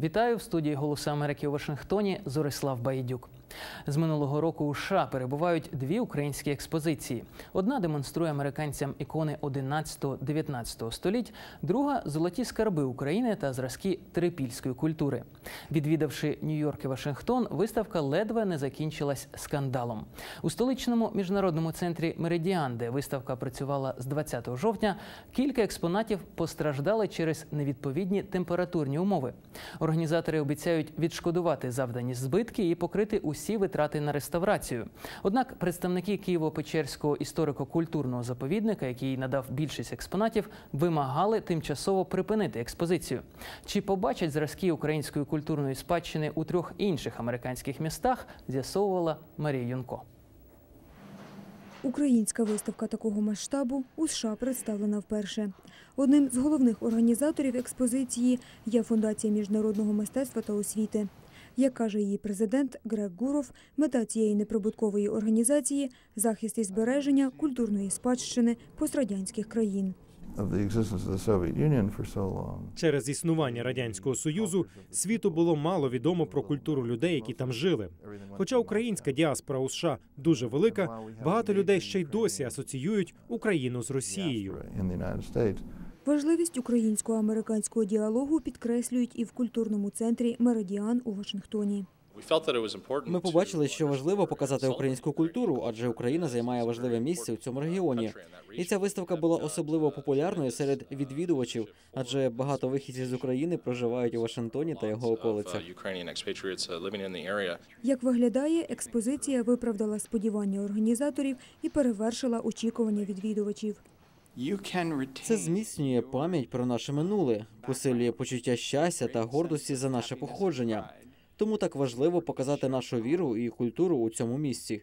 Вітаю в студії Голосу Америки у Вашингтоні. Зорислав Баїдюк. З минулого року у США перебувають дві українські експозиції. Одна демонструє американцям ікони 11-19 століть, друга золоті скарби України та зразки трипільської культури. Відвідавши Нью-Йорк і Вашингтон, виставка ледве не закінчилась скандалом. У столичному міжнародному центрі Меридіан, де виставка працювала з 20 жовтня, кілька експонатів постраждали через невідповідні температурні умови. Організатори обіцяють відшкодувати завдані збитки і покрити усі витрати на реставрацію. Однак представники Києво-Печерського історико-культурного заповідника, який надав більшість експонатів, вимагали тимчасово припинити експозицію. Чи побачать зразки української культурної спадщини у трьох інших американських містах? З'ясовувала Марія Юнко. Українська виставка такого масштабу у США представлена вперше. Одним з головних організаторів експозиції є Фундація міжнародного мистецтва та освіти. Як каже її президент Грег Гуров, мета цієї неприбуткової організації захист і збереження культурної спадщини пострадянських країн. Через існування радянського союзу світу було мало відомо про культуру людей, які там жили. Хоча українська діаспора у США дуже велика, багато людей ще й досі асоціюють Україну з Росією. Важливість українсько-американського діалогу підкреслюють і в культурному центрі Меридіан у Вашингтоні. Ми побачили, що важливо показати українську культуру, адже Україна займає важливе місце у цьому регіоні. І ця виставка була особливо популярною серед відвідувачів, адже багато вихідців з України проживають у Вашингтоні та його околицях. Як виглядає, експозиція виправдала сподівання організаторів і перевершила очікування відвідувачів. Це зміцнює пам'ять про наше минуле, посилює почуття щастя та гордості за наше походження. Тому так важливо показати нашу віру і культуру у цьому місці.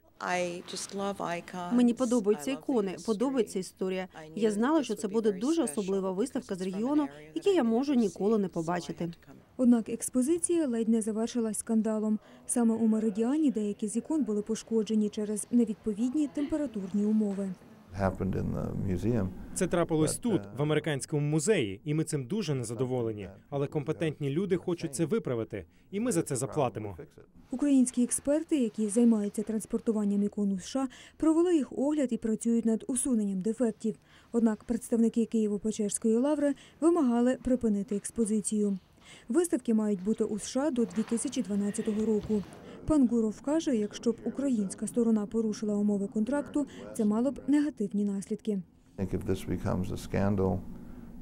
Мені подобаються ікони, подобається історія. Я знала, що це буде дуже особлива виставка з регіону, який я можу ніколи не побачити. Однак експозиція ледь не завершилась скандалом. Саме у Меридіані деякі з ікон були пошкоджені через невідповідні температурні умови. Happened in. Це трапилось тут, в американському музеї, і ми цим дуже незадоволені. Але компетентні люди хочуть це виправити, і ми за це заплатимо. Українські експерти, які займаються транспортуванням ікон у США, провели їх огляд і працюють над усуненням дефектів. Однак представники Києво-Печерської лаври вимагали припинити експозицію. Виставки мають бути у США до 2012 року. Пан Гуров каже, якщо б українська сторона порушила умови контракту, це мало б негативні наслідки.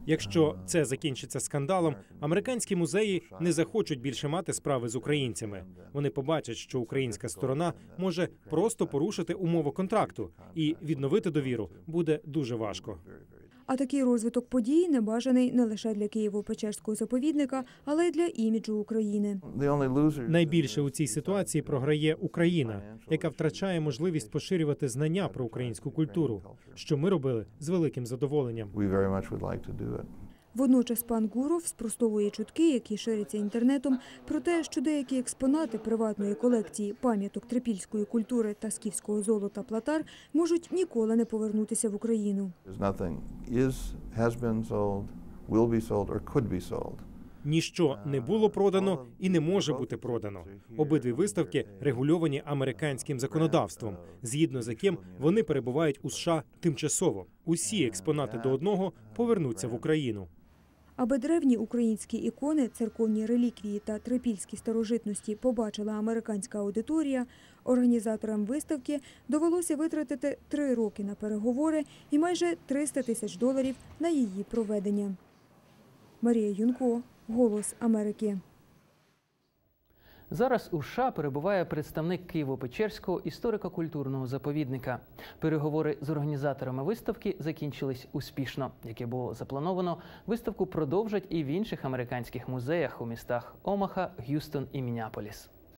Якщо це закінчиться скандалом, американські музеї не захочуть більше мати справи з українцями. Вони побачать, що українська сторона може просто порушити умови контракту, і відновити довіру буде дуже важко. А такий розвиток подій небажаний не лише для Києво-Печерського заповідника, але й для іміджу України. Найбільше у цій ситуації програє Україна, яка втрачає можливість поширювати знання про українську культуру, що ми робили з великим задоволенням. Водночас пан Гуров спростовує чутки, які ширяться інтернетом, про те, що деякі експонати приватної колекції пам'яток трипільської культури та скіфського золота платар можуть ніколи не повернутися в Україну. Ніщо не було продано і не може бути продано. Обидві виставки регульовані американським законодавством, згідно з яким вони перебувають у США тимчасово. Усі експонати до одного повернуться в Україну. Аби древні українські ікони, церковні реліквії та трипільські старожитності побачила американська аудиторія, організаторам виставки довелося витратити три роки на переговори і майже 300 тисяч доларів на її проведення. Марія Юнко, Голос Америки. Зараз у США перебуває представник Києво-Печерського історико-культурного заповідника. Переговори з організаторами виставки закінчились успішно. Яке було заплановано, виставку продовжать і в інших американських музеях у містах Омаха, Г'юстон і Мінneаполіс.